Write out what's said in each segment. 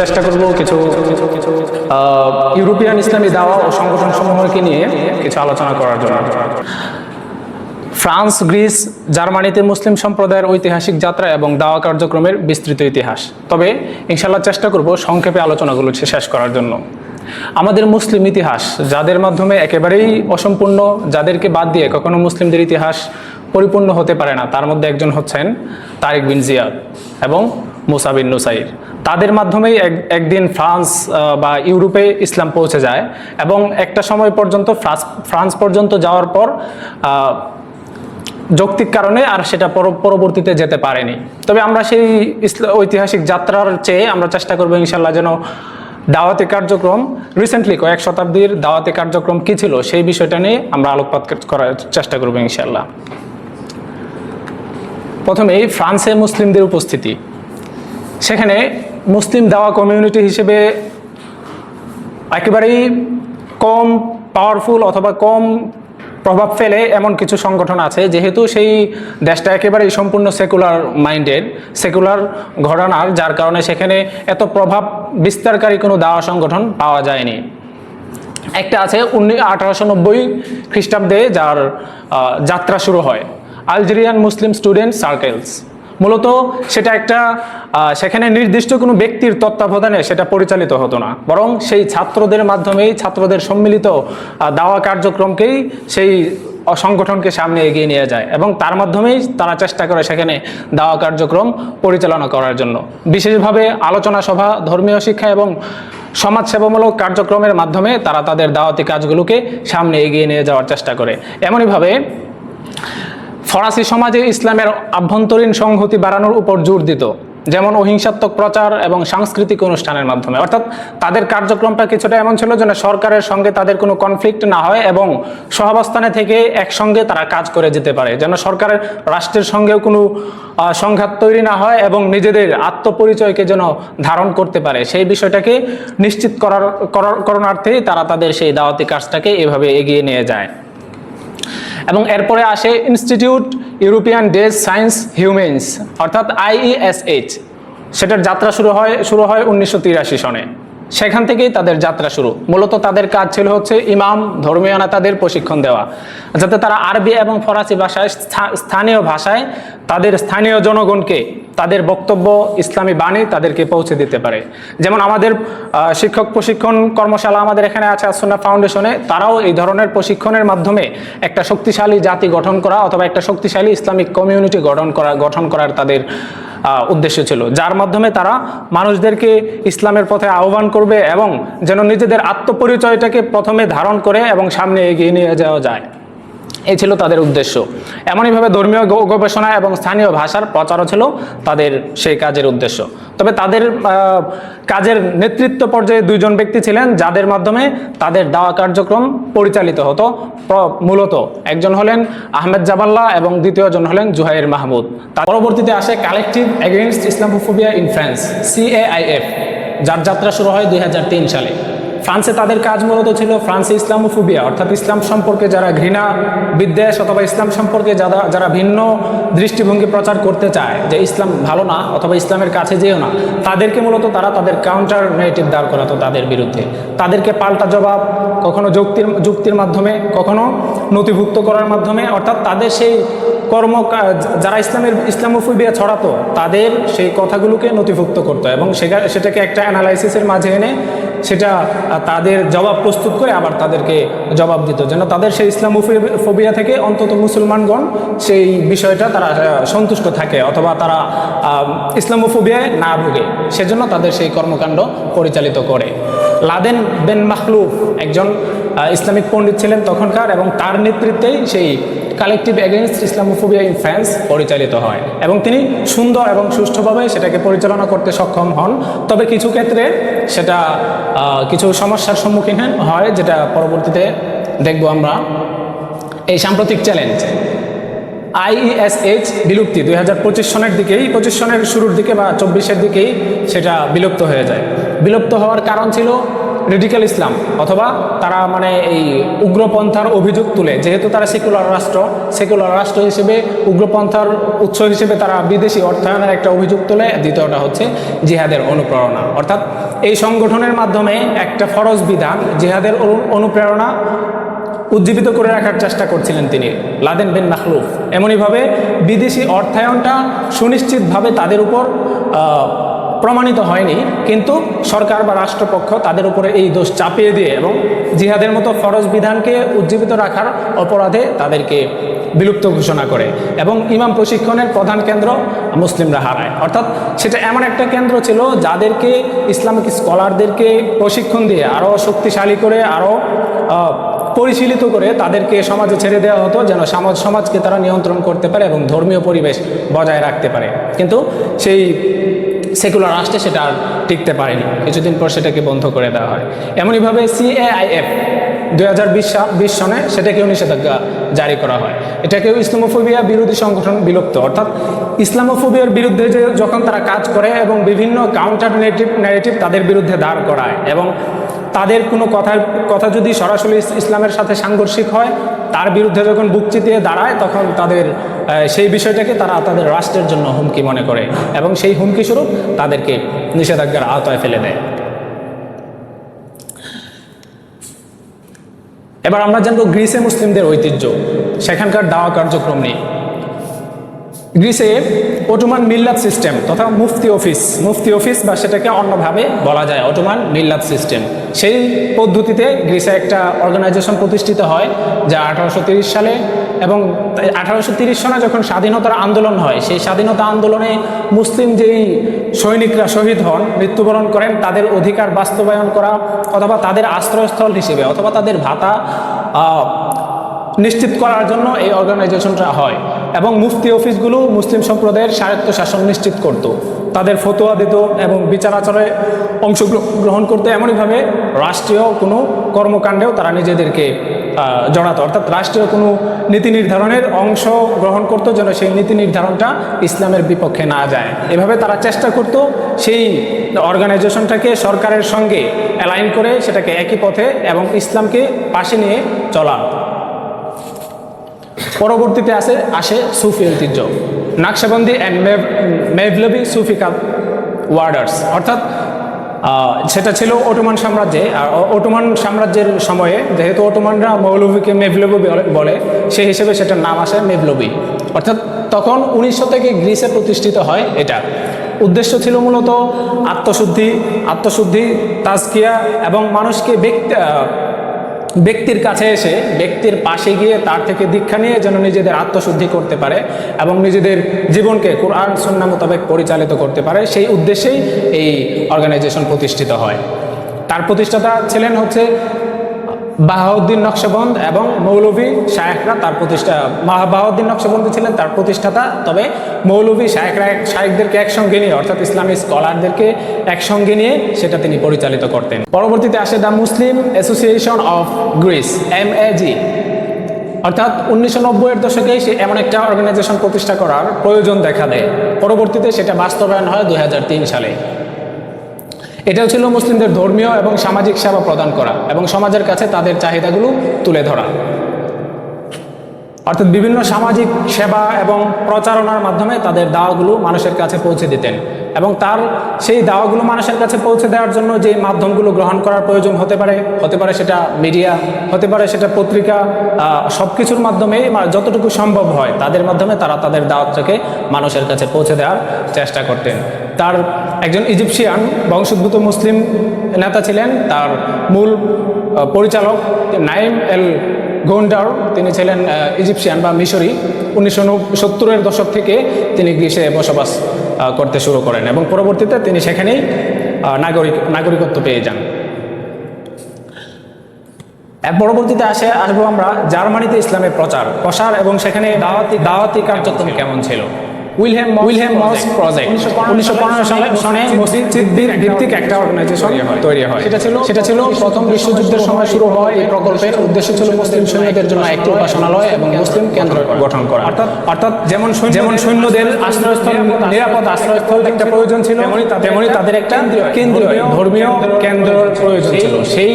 চেষ্টা করব কিছু ইউরোপিয়ান ইসলামী দাওয়া ও সংগঠন সমূহকে নিয়ে কিছু আলোচনা করার জন্য। ফ্রান্স, গ্রিস, জার্মানিতে মুসলিম সম্প্রদায়ের ঐতিহাসিক যাত্রা এবং দাওয়া কার্যক্রমের বিস্তৃত ইতিহাস। তবে ইনশাল্লাহ চেষ্টা করব সংক্ষেপে আলোচনাগুলো শেষ করার জন্য। আমাদের মুসলিম ইতিহাস, যাদের মাধ্যমে একেবারেই অসম্পূর্ণ, যাদেরকে বাদ দিয়ে কখনো মুসলিমদের ইতিহাস পরিপূর্ণ হতে পারে না। তার মধ্যে একজন হচ্ছেন তারিক বিন জিয়াদ এবং মুসাবিন নুসাইর। তাদের মাধ্যমেই এক, একদিন ফ্রান্স বা ইউরোপে ইসলাম পৌঁছে যায় এবং একটা সময় পর্যন্ত ফ্রান্স ফ্রান্স পর্যন্ত যাওয়ার পর যৌক্তিক কারণে আর সেটা পর- পরবর্তীতে যেতে পারেনি। তবে আমরা সেই ঐতিহাসিক যাত্রার চেয়ে আমরা চেষ্টা করব ইনশাল্লাহ যেন দাওয়াতি কার্যক্রম রিসেন্টলি কয়েক শতাব্দীর দাওয়াতি কার্যক্রম কি ছিল সেই বিষয়টা নিয়ে আমরা আলোকপাত করার চেষ্টা করব ইনশাল্লাহ প্রথমেই ফ্রান্সে মুসলিমদের উপস্থিতি। সেখানে মুসলিম দাওয়া কমিউনিটি হিসেবে একেবারেই কম পাওয়ারফুল অথবা কম প্রভাব ফেলে এমন কিছু সংগঠন আছে, যেহেতু সেই দেশটা একেবারেই সম্পূর্ণ সেকুলার মাইন্ডের সেকুলার ঘরানার, যার কারণে সেখানে এত প্রভাব বিস্তারকারী কোনো দাওয়া সংগঠন পাওয়া যায়নি। একটা আছে উনিশ, আঠারোশো নব্বই খ্রিস্টাব্দে যার যাত্রা শুরু হয়। Algerian Muslim student circles. মূলত সেটা একটা সেখানে নির্দিষ্ট কোনো ব্যক্তির তত্ত্বাবধানে সেটা পরিচালিত হতো না। বরং সেই ছাত্রদের মাধ্যমেই, ছাত্রদের সম্মিলিত দাওয়া কার্যক্রমকেই সেই সংগঠনকে সামনে এগিয়ে নিয়ে যায় এবং তার মাধ্যমেই তারা চেষ্টা করে সেখানে দাওয়া কার্যক্রম পরিচালনা করার জন্য। বিশেষভাবে আলোচনা সভা, ধর্মীয় শিক্ষা এবং সমাজসেবামূলক কার্যক্রমের মাধ্যমে তারা তাদের দাওয়াতি কাজগুলোকে সামনে এগিয়ে নিয়ে যাওয়ার চেষ্টা করে। এমনইভাবে ফরাসি সমাজে ইসলামের আভ্যন্তরীণ সংহতি বাড়ানোর উপর জোর দিত, যেমন অহিংসাত্মক প্রচার এবং সাংস্কৃতিক অনুষ্ঠানের মাধ্যমে। অর্থাৎ তাদের কার্যক্রমটা কিছুটা এমন ছিল যেন সরকারের সঙ্গে তাদের কোনো কনফ্লিক্ট না হয় এবং সহাবস্থানে থেকে একসঙ্গে তারা কাজ করে যেতে পারে, যেন সরকারের রাষ্ট্রের সঙ্গেও কোনো সংঘাত তৈরি না হয় এবং নিজেদের আত্মপরিচয়কে যেন ধারণ করতে পারে। সেই বিষয়টাকে নিশ্চিত করার, করণার্থেই তারা তাদের সেই দাওয়াতি কাজটাকে এভাবে এগিয়ে নিয়ে যায়। এবং এরপরে আসে institute European des science humans অর্থাৎ আইইএসএইচ সেটার যাত্রা শুরু হয় শুরু হয় উনিশশো তিরাশি সনে। সেখান থেকেই তাদের যাত্রা শুরু। মূলত তাদের কাজ ছিল হচ্ছে ইমাম, ধর্মীয় নেতাদের প্রশিক্ষণ দেওয়া। যাতে তারা আরবি এবং ফরাসি ভাষায় স্থানীয় ভাষায় তাদের স্থানীয় জনগণকে তাদের বক্তব্য, ইসলামী বাণী তাদেরকে পৌঁছে দিতে পারে। যেমন আমাদের শিক্ষক প্রশিক্ষণ কর্মশালা আমাদের এখানে আছে, আসন্না ফাউন্ডেশনে। তারাও এই ধরনের প্রশিক্ষণের মাধ্যমে একটা শক্তিশালী জাতি গঠন করা অথবা একটা শক্তিশালী ইসলামিক কমিউনিটি গঠন করা, গঠন করার তাদের উদ্দেশ্য ছিল। যার মাধ্যমে তারা মানুষদেরকে ইসলামের পথে আহ্বান করবে এবং যেন নিজেদের আত্মপরিচয়টাকে প্রথমে ধারণ করে এবং সামনে এগিয়ে নিয়ে যাওয়া যায়। এই ছিল তাদের উদ্দেশ্য। এমনইভাবে ধর্মীয় গবেষণা এবং স্থানীয় ভাষার প্রচারও ছিল তাদের সেই কাজের উদ্দেশ্য। তবে তাদের কাজের নেতৃত্ব পর্যায়ে দুইজন ব্যক্তি ছিলেন যাদের মাধ্যমে তাদের দাওয়া কার্যক্রম পরিচালিত হতো। মূলত একজন হলেন আহমেদ জাবাল্লা এবং দ্বিতীয়জন হলেন জুহাইর মাহমুদ। পরবর্তীতে আসে collective against Islamophobia in France, CAIF. যার যাত্রা শুরু হয় দুই হাজার তিন সালে। ফ্রান্সে তাদের কাজ মূলত ছিল ফ্রান্সে ইসলামোফোবিয়া, অর্থাৎ ইসলাম সম্পর্কে যারা ঘৃণা, বিদ্বেষ অথবা ইসলাম সম্পর্কে যারা যারা ভিন্ন দৃষ্টিভঙ্গি প্রচার করতে চায়, যে ইসলাম ভালো না অথবা ইসলামের কাছে যেও না, তাদেরকে মূলত তারা তাদের কাউন্টার নেগেটিভ দাঁড় করাতো তাদের বিরুদ্ধে। তাদেরকে পাল্টা জবাব, কখনো যুক্তির যুক্তির মাধ্যমে, কখনো নথিভুক্ত করার মাধ্যমে, অর্থাৎ তাদের সেই কর্ম যারা ইসলামের ইসলামোফোবিয়া ছড়াতো, তাদের সেই কথাগুলোকে নথিভুক্ত করতো এবং সেটা সেটাকে একটা অ্যানালাইসিসের মাঝে এনে সেটা তাদের জবাব প্রস্তুত করে আবার তাদেরকে জবাব দিত। যেন তাদের সেই ইসলামোফোবিয়া থেকে অন্তত মুসলমানগণ সেই বিষয়টা তারা সন্তুষ্ট থাকে অথবা তারা ইসলামোফোবিয়ায় না ভুগে। সেজন্য তাদের সেই কর্মকাণ্ড পরিচালিত করে। লাদেন বেন মাখলুফ একজন ইসলামিক পণ্ডিত ছিলেন তখনকার এবং তার নেতৃত্বেই সেই collective against Islamophobia in France পরিচালিত হয়। এবং তিনি সুন্দর এবং সুষ্ঠুভাবে সেটাকে পরিচালনা করতে সক্ষম হন। তবে কিছু ক্ষেত্রে সেটা কিছু সমস্যার সম্মুখীন হয়, যেটা পরবর্তীতে দেখব আমরা। এই সাম্প্রতিক চ্যালেঞ্জ আইইএসএইচ বিলুপ্তি দুই হাজার পঁচিশ সনের দিকেই, পঁচিশ সনের শুরুর দিকে বা চব্বিশের দিকেই সেটা বিলুপ্ত হয়ে যায়। বিলুপ্ত হওয়ার কারণ ছিল রেডিক্যাল ইসলাম, অথবা তারা মানে এই উগ্রপন্থার অভিযোগ তুলে, যেহেতু তারা সেকুলার রাষ্ট্র সেকুলার রাষ্ট্র হিসেবে, উগ্রপন্থার উৎস হিসেবে তারা বিদেশি অর্থায়নের একটা অভিযোগ তুলে, দ্বিতীয়টা হচ্ছে জিহাদের অনুপ্রেরণা। অর্থাৎ এই সংগঠনের মাধ্যমে একটা ফরজ বিধান, জিহাদের অনুপ্রেরণা উজ্জীবিত করে রাখার চেষ্টা করছিলেন তিনি, লাদেন বিন মাখলুফ। এমনইভাবে বিদেশি অর্থায়নটা সুনিশ্চিতভাবে তাদের উপর প্রমাণিত হয়নি, কিন্তু সরকার বা রাষ্ট্রপক্ষ তাদের উপরে এই দোষ চাপিয়ে দিয়ে এবং জিহাদের মতো ফরজ বিধানকে উজ্জীবিত রাখার অপরাধে তাদেরকে বিলুপ্ত ঘোষণা করে এবং ইমাম প্রশিক্ষণের প্রধান কেন্দ্র মুসলিমরা হারায়। অর্থাৎ সেটা এমন একটা কেন্দ্র ছিল যাদেরকে ইসলামিক স্কলারদেরকে প্রশিক্ষণ দিয়ে আরও শক্তিশালী করে আরও পরিশীলিত করে তাদেরকে সমাজে ছেড়ে দেওয়া হতো যেন সমাজ, সমাজকে তারা নিয়ন্ত্রণ করতে পারে এবং ধর্মীয় পরিবেশ বজায় রাখতে পারে। কিন্তু সেই সেকুলার রাষ্ট্রে সেটা আর টিকতে পারেনি। কিছুদিন পর সেটাকে বন্ধ করে দেওয়া হয়। এমনইভাবে সিএআইএফ দুই হাজার বিশ বিশ সনে সেটাকেও নিষেধাজ্ঞা জারি করা হয়। এটাকেও ইসলামোফোবিয়া বিরোধী সংগঠন বিলুপ্ত। অর্থাৎ ইসলামোফোবিয়ার বিরুদ্ধে যে যখন তারা কাজ করে এবং বিভিন্ন কাউন্টার নেটিভ ন্যারেটিভ তাদের বিরুদ্ধে দাঁড় করায় এবং তাদের কোনো কথার কথা যদি সরাসরি ইসলামের সাথে সাংঘর্ষিক হয়, তার বিরুদ্ধে যখন বুক চিতিয়ে দাঁড়ায়, তখন তাদের সেই বিষয়টাকে তারা তাদের রাষ্ট্রের জন্য হুমকি মনে করে এবং সেই হুমকি স্বরূপ তাদেরকে নিষেধাজ্ঞার আওতায় ফেলে দেয়। এবার আমরা জানব গ্রিসে মুসলিমদের ঐতিহ্য। সেখানকার দাওয়া কার্যক্রম নিয়ে। গ্রিসে অটোমান মিল্লাত সিস্টেম তথা মুফতি অফিস মুফতি অফিস বা সেটাকে অন্যভাবে বলা যায়, অটোমান মিল্লাত সিস্টেম। সেই পদ্ধতিতে গ্রিসে একটা অর্গানাইজেশন প্রতিষ্ঠিত হয়, যা আঠারোশো সালে এবং আঠারোশো সনে যখন স্বাধীনতার আন্দোলন হয়, সেই স্বাধীনতা আন্দোলনে মুসলিম যেই সৈনিকরা শহীদ হন, মৃত্যুবরণ করেন, তাদের অধিকার বাস্তবায়ন করা অথবা তাদের আশ্রয়স্থল হিসেবে অথবা তাদের ভাতা নিশ্চিত করার জন্য এই অর্গানাইজেশনটা হয়। এবং মুফতি অফিসগুলো মুসলিম সম্প্রদায়ের স্বায়ত্ত শাসন নিশ্চিত করত। তাদের ফতোয়া দিত এবং বিচার আচরে অংশগ্রহণ করতে। এমনইভাবে রাষ্ট্রীয় কোনো কর্মকাণ্ডেও তারা নিজেদেরকে জড়াতো। অর্থাৎ রাষ্ট্রীয় কোনো নীতি নির্ধারণের অংশ গ্রহণ করতো যেন সেই নীতি নির্ধারণটা ইসলামের বিপক্ষে না যায়। এভাবে তারা চেষ্টা করত সেই অর্গানাইজেশনটাকে সরকারের সঙ্গে অ্যালাইন করে সেটাকে একই পথে এবং ইসলামকে পাশে নিয়ে চলা। পরবর্তীতে আসে আসে সুফি ঐতিহ্য। নাকশাবন্দি অ্যান্ড মেভলবি সুফি কাপ ওয়ার্ডার্স। অর্থাৎ সেটা ছিল ওটোমান সাম্রাজ্যে। আর ওটোমান সাম্রাজ্যের সময়ে যেহেতু ওটোমানরা মৌলভীকে মেভলবি বলে- সেই হিসেবে সেটার নাম আসে মেভলবি অর্থাৎ, তখন উনিশশো থেকে গ্রিসে প্রতিষ্ঠিত হয় এটা। উদ্দেশ্য ছিল মূলত আত্মশুদ্ধি আত্মশুদ্ধি, তাজকিয়া এবং মানুষকে ব্যক্তি ব্যক্তির কাছে এসে ব্যক্তির পাশে গিয়ে তার থেকে দীক্ষা নিয়ে যেন নিজেদের আত্মশুদ্ধি করতে পারে এবং নিজেদের জীবনকে কোরআন, সন্না মোতাবেক পরিচালিত করতে পারে, সেই উদ্দেশ্যেই এই অর্গানাইজেশন প্রতিষ্ঠিত হয়। তার প্রতিষ্ঠাতা ছিলেন হচ্ছে বাহাউদ্দিন নকশবন্দ এবং মৌলভী শায়েখরা তার প্রতিষ্ঠা বাহা- বাহাউদ্দিন নকশবন্দি ছিলেন তার প্রতিষ্ঠাতা। তবে মৌলভী শায়েখরা শায়েখদেরকে একসঙ্গে নিয়ে, অর্থাৎ ইসলামী স্কলারদেরকে একসঙ্গে নিয়ে সেটা তিনি পরিচালিত করতেন। পরবর্তীতে আসে the Muslim association of Greece, M অর্থাৎ উনিশশো নব্বইয়ের দশকে সে এমন একটা অর্গানাইজেশন প্রতিষ্ঠা করার প্রয়োজন দেখা দেয়। পরবর্তীতে সেটা বাস্তবায়ন হয় দু হাজার তিন সালে। এটাও ছিল মুসলিমদের ধর্মীয় এবং সামাজিক সেবা প্রদান করা এবং সমাজের কাছে তাদের চাহিদাগুলো তুলে ধরা। অর্থাৎ বিভিন্ন সামাজিক সেবা এবং প্রচারণার মাধ্যমে তাদের দাওয়াগুলো মানুষের কাছে পৌঁছে দিতেন এবং তার সেই দাওয়াগুলো মানুষের কাছে পৌঁছে দেওয়ার জন্য যে মাধ্যমগুলো গ্রহণ করার প্রয়োজন হতে পারে হতে পারে সেটা মিডিয়া, হতে পারে সেটা পত্রিকা সব কিছুর মাধ্যমে যতটুকু সম্ভব হয় তাদের মাধ্যমে তারা তাদের দাওয়াতটাকে মানুষের কাছে পৌঁছে দেওয়ার চেষ্টা করতেন। তার একজন ইজিপশিয়ান বংশোদ্ভূত মুসলিম নেতা ছিলেন। তার মূল পরিচালক নাইম এল গোন্ডার তিনি ছিলেন ইজিপশিয়ান বা মিশরি। উনিশশো সত্তরের দশক থেকে তিনি গ্রীসে বসবাস করতে শুরু করেন এবং পরবর্তীতে তিনি সেখানেই নাগরিক, নাগরিকত্ব পেয়ে যান। পরবর্তীতে আসে, আসব আমরা জার্মানিতে ইসলামের প্রচার, প্রসার এবং সেখানে দাওয়াতি দাওয়াতি কার্যক্রম কেমন ছিল? উইলহেম উইলহেম মস প্রজেক্ট উনিশশো পনেরো সালে সনে মসজিদ ভিত্তিক একটা অর্গানাইজেশন তৈরি হয়। সেটা ছিল সেটা ছিল প্রথম বিশ্বযুদ্ধের সময় শুরু হয় এই প্রকল্পের উদ্দেশ্য ছিল মুসলিম সৈন্যদের জন্য একটি উপাসনালয় এবং মুসলিম কেন্দ্র গঠন করা। অর্থাৎ অর্থাৎ যেমন যেমন সৈন্যদের আশ্রয়স্থল নিরাপদ আশ্রয়স্থল একটা প্রয়োজন ছিল তেমনি তাদের একটা কেন্দ্রীয় ধর্মীয় কেন্দ্রের প্রয়োজন ছিল। সেই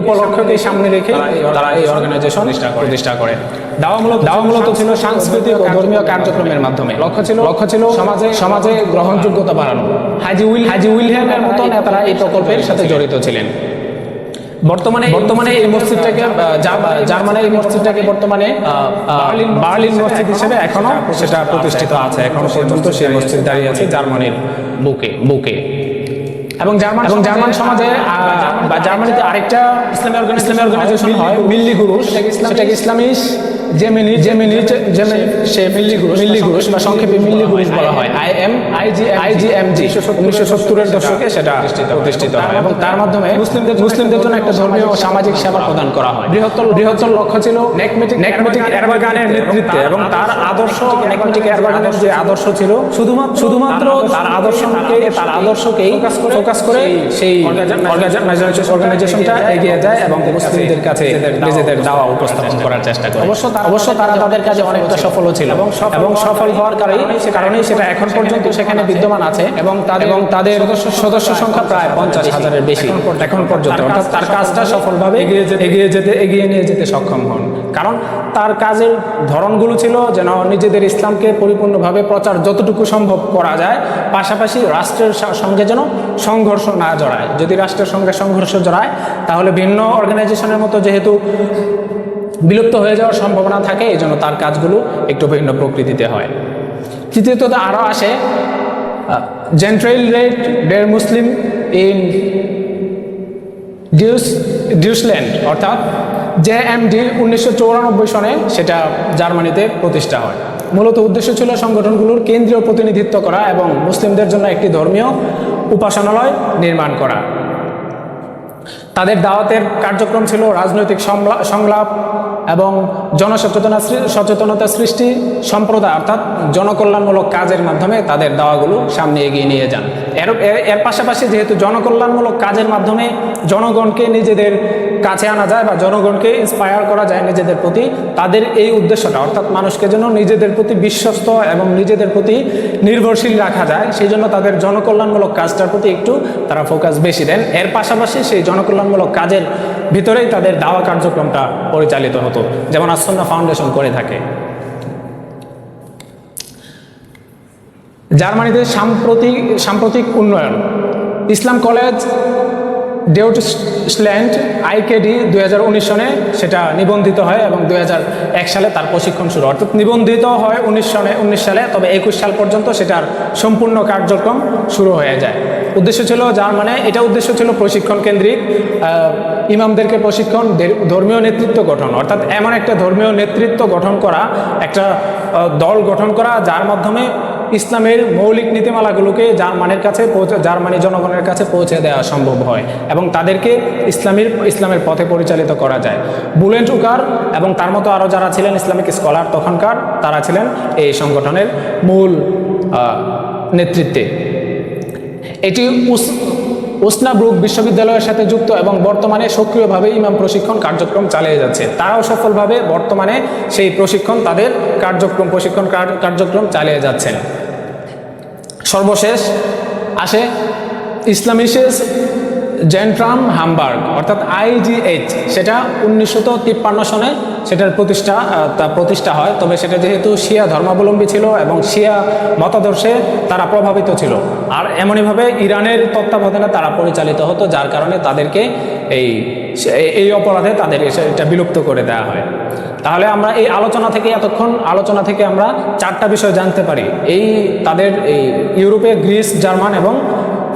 উপলক্ষকে সামনে রেখে তারা এই অর্গানাইজেশন প্রতিষ্ঠা করে। দাওয়া মূলত দাওয়া মূলত ছিল সাংস্কৃতিক ও ধর্মীয় কার্যক্রমের মাধ্যমে। লক্ষ্য ছিল লক্ষ্য ছিল সমাজে সমাজে গ্রহণযোগ্যতা বাড়ানো। হাজি উইল হাজি উইলহেমের মতো নেতারা এই প্রকল্পের সাথে জড়িত ছিলেন। বর্তমানে বর্তমানে এই মসজিদটাকে আহ, জা- জার্মানির এই মসজিদটাকে বর্তমানে বার্লিন মসজিদ হিসেবে এখনও সেটা প্রতিষ্ঠিত আছে। এখনও পর্যন্ত সেই মসজিদ দাঁড়িয়ে আছে জার্মানির বুকে বুকে। এবং জার্মান এবং জার্মান সমাজে বা জার্মানিতে আরেকটা ইসলামী ইসলামী অর্গানাইজেশন হয় মিল্লি গুরুস সেটাকে ইসলামিস জেমিনি জেমিনি জেমিনি সে মিল্লি গুরুস মিল্লি গুরুস বা সংক্ষেপে মিল্লি গুরুস বলা হয়। আই এম আইজি আইজিএমজি উনিশশো সত্তরের দশকে সেটা প্রতিষ্ঠিত হয়। এবং তার মাধ্যমে মুসলিমদের মুসলিমদের জন্য একটা ধর্মীয় ও সামাজিক সেবা প্রদান করা হয়। বৃহত্তর বৃহত্তর লক্ষ্য ছিল নেকমেটিক নেকমেটিক এরবাগানের নেতৃত্বে। এবং তার আদর্শ নেকমেটিক এরবাগানের যে আদর্শ ছিল শুধুমাত্র শুধুমাত্র তার আদর্শকে তার আদর্শকেই ফোকাস করে সেই অর্গানাইজেশনটা এগিয়ে যায় এবং মুসলিমদের কাছে নিজেদের দাওয়া উপস্থাপন করার চেষ্টা করে। অবশ্য অবশ্য তারা তাদের কাজে অনেকটা সফল ছিল। এবং সফল হওয়ার কারণেই কারণেই সেটা এখন পর্যন্ত সেখানে বিদ্যমান আছে। এবং তাদের এবং তাদের সদস্য সংখ্যা প্রায় পঞ্চাশ হাজারের বেশি। এখন পর্যন্ত। অর্থাৎ তার কাজটা সফলভাবে এগিয়ে যেতে এগিয়ে যেতে এগিয়ে নিয়ে যেতে সক্ষম হন। কারণ তার কাজের ধরনগুলো ছিল যেন নিজেদের ইসলামকে পরিপূর্ণভাবে প্রচার যতটুকু সম্ভব করা যায় পাশাপাশি রাষ্ট্রের সঙ্গে যেন সংঘর্ষ না জড়ায়। যদি রাষ্ট্রের সঙ্গে সংঘর্ষ জড়ায় তাহলে ভিন্ন অর্গানাইজেশনের মতো যেহেতু বিলুপ্ত হয়ে যাওয়ার সম্ভাবনা থাকে, এই জন্য তার কাজগুলো একটু ভিন্ন প্রকৃতিতে হয়। তৃতীয়ত আরও আসে জেন্ট্রেল রেট ডের মুসলিম ইন ডিউস ডিউসল্যান্ড অর্থাৎ জে এম ডি উনিশশো সনে সেটা জার্মানিতে প্রতিষ্ঠা হয়। মূলত উদ্দেশ্য ছিল সংগঠনগুলোর কেন্দ্রীয় প্রতিনিধিত্ব করা এবং মুসলিমদের জন্য একটি ধর্মীয় উপাসনালয় নির্মাণ করা। তাদের দাওয়াতের কার্যক্রম ছিল রাজনৈতিক সংলাপ এবং জনসচেতনা সচেতনতা সৃষ্টি সম্প্রদায় অর্থাৎ জনকল্যাণমূলক কাজের মাধ্যমে তাদের দাওয়াগুলো সামনে এগিয়ে নিয়ে যান। এর, এর- পাশাপাশি যেহেতু জনকল্যাণমূলক কাজের মাধ্যমে জনগণকে নিজেদের কাছে আনা যায় বা জনগণকে ইন্সপায়ার করা যায় নিজেদের প্রতি, তাদের এই উদ্দেশ্যটা, অর্থাৎ মানুষকে যেন নিজেদের প্রতি বিশ্বস্ত এবং নিজেদের প্রতি নির্ভরশীল রাখা যায়, সেই জন্য তাদের জনকল্যাণমূলক কাজটার প্রতি একটু তারা ফোকাস বেশি দেন। এর পাশাপাশি সেই জনকল্যাণমূলক কাজের ভিতরেই তাদের দাওয়া কার্যক্রমটা পরিচালিত হতো, যেমন আসন্না ফাউন্ডেশন করে থাকে। জার্মানিতে সাম্প্রতিক সাম্প্রতিক উন্নয়ন। ইসলাম কলেজ ডেউটসল্যান্ড আইকেডি দুই সনে সেটা নিবন্ধিত হয় এবং দুই সালে তার প্রশিক্ষণ শুরু অর্থাৎ নিবন্ধিত হয় উনিশ সনে, উনিশ সালে, তবে একুশ সাল পর্যন্ত সেটার সম্পূর্ণ কার্যক্রম শুরু হয়ে যায়। উদ্দেশ্য ছিল যার মানে এটা উদ্দেশ্য ছিল প্রশিক্ষণ কেন্দ্রিক ইমামদেরকে প্রশিক্ষণ, দে- ধর্মীয় নেতৃত্ব গঠন। অর্থাৎ এমন একটা ধর্মীয় নেতৃত্ব গঠন করা, একটা দল গঠন করা, যার মাধ্যমে ইসলামের মৌলিক নীতিমালাগুলোকে জার্মানের কাছে পৌঁছে জার্মানি জনগণের কাছে পৌঁছে দেওয়া সম্ভব হয় এবং তাদেরকে ইসলামের ইসলামের পথে পরিচালিত করা যায়। বুলেন্ট উকার এবং তার মতো আরও যারা ছিলেন ইসলামিক স্কলার তখনকার, তারা ছিলেন এই সংগঠনের মূল নেতৃত্বে। এটি উস- উসনাব্রুক বিশ্ববিদ্যালয়ের সাথে যুক্ত এবং বর্তমানে সক্রিয়ভাবে ইমাম প্রশিক্ষণ কার্যক্রম চালিয়ে যাচ্ছে। তারাও সফলভাবে বর্তমানে সেই প্রশিক্ষণ, তাদের কার্যক্রম, প্রশিক্ষণ কার্যক্রম চালিয়ে যাচ্ছেন। সর্বশেষ আসে ইসলামিশেস জেন্ট্রাম হামবার্গ, অর্থাৎ আইজিএইচ সেটা উনিশশো তিপ্পান্ন সনে সেটার প্রতিষ্ঠা তা প্রতিষ্ঠা হয়। তবে সেটা যেহেতু শিয়া ধর্মাবলম্বী ছিল এবং শিয়া মতাদর্শে তারা প্রভাবিত ছিল। আর এমনইভাবে ইরানের তত্ত্বাবধানে তারা পরিচালিত হতো, যার কারণে তাদেরকে এই এই অপরাধে তাদের এটা বিলুপ্ত করে দেওয়া হয়। তাহলে আমরা এই আলোচনা থেকে এতক্ষণ, আলোচনা থেকে আমরা চারটা বিষয় জানতে পারি। এই তাদের, এই ইউরোপে, গ্রিস, জার্মান এবং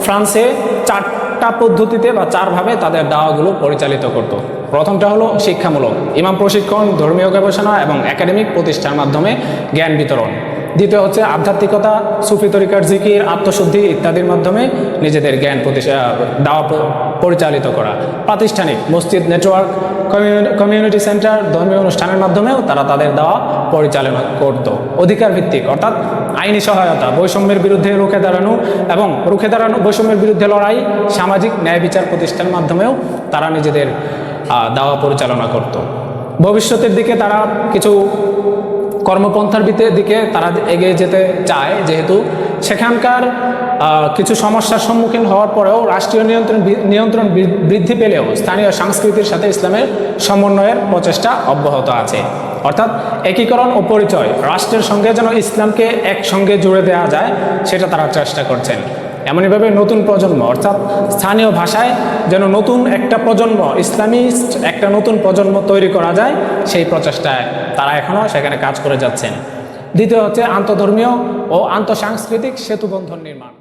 ফ্রান্সে চারটা পদ্ধতিতে বা চারভাবে তাদের দাওয়াগুলো পরিচালিত করত। প্রথমটা হলো শিক্ষামূলক। ইমাম প্রশিক্ষণ, ধর্মীয় গবেষণা এবং একাডেমিক প্রতিষ্ঠার মাধ্যমে জ্ঞান বিতরণ। দ্বিতীয় হচ্ছে আধ্যাত্মিকতা, সুফি তরিকার জিকির, আত্মশুদ্ধি ইত্যাদির মাধ্যমে নিজেদের জ্ঞান প্রতিষ্ঠা দেওয়া পরিচালিত করা। প্রাতিষ্ঠানিক মসজিদ নেটওয়ার্ক কমিউনিটি সেন্টার, ধর্মীয় অনুষ্ঠানের মাধ্যমেও তারা তাদের দেওয়া পরিচালনা করত। অধিকার ভিত্তিক, অর্থাৎ আইনি সহায়তা, বৈষম্যের বিরুদ্ধে রুখে দাঁড়ানো এবং রুখে দাঁড়ানো, বৈষম্যের বিরুদ্ধে লড়াই, সামাজিক ন্যায় বিচার প্রতিষ্ঠানের মাধ্যমেও তারা নিজেদের দাওয়া পরিচালনা করত। ভবিষ্যতের দিকে তারা কিছু কর্মপন্থার দিকে তারা এগিয়ে যেতে চায়, যেহেতু সেখানকার কিছু সমস্যার সম্মুখীন হওয়ার পরেও রাষ্ট্রীয় নিয়ন্ত্রণ নিয়ন্ত্রণ বৃদ্ধি পেলেও স্থানীয় সংস্কৃতির সাথে ইসলামের সমন্বয়ের প্রচেষ্টা অব্যাহত আছে। অর্থাৎ একীকরণ ও পরিচয় রাষ্ট্রের সঙ্গে যেন ইসলামকে একসঙ্গে জুড়ে দেওয়া যায়, সেটা তারা চেষ্টা করছেন। এমনইভাবে নতুন প্রজন্ম, অর্থাৎ স্থানীয় ভাষায় যেন নতুন একটা প্রজন্ম, ইসলামিস্ট একটা নতুন প্রজন্ম তৈরি করা যায়, সেই প্রচেষ্টায় তারা এখনও সেখানে কাজ করে যাচ্ছেন। দ্বিতীয় হচ্ছে আন্তধর্মীয় ও আন্তঃসাংস্কৃতিক সেতুবন্ধন নির্মাণ।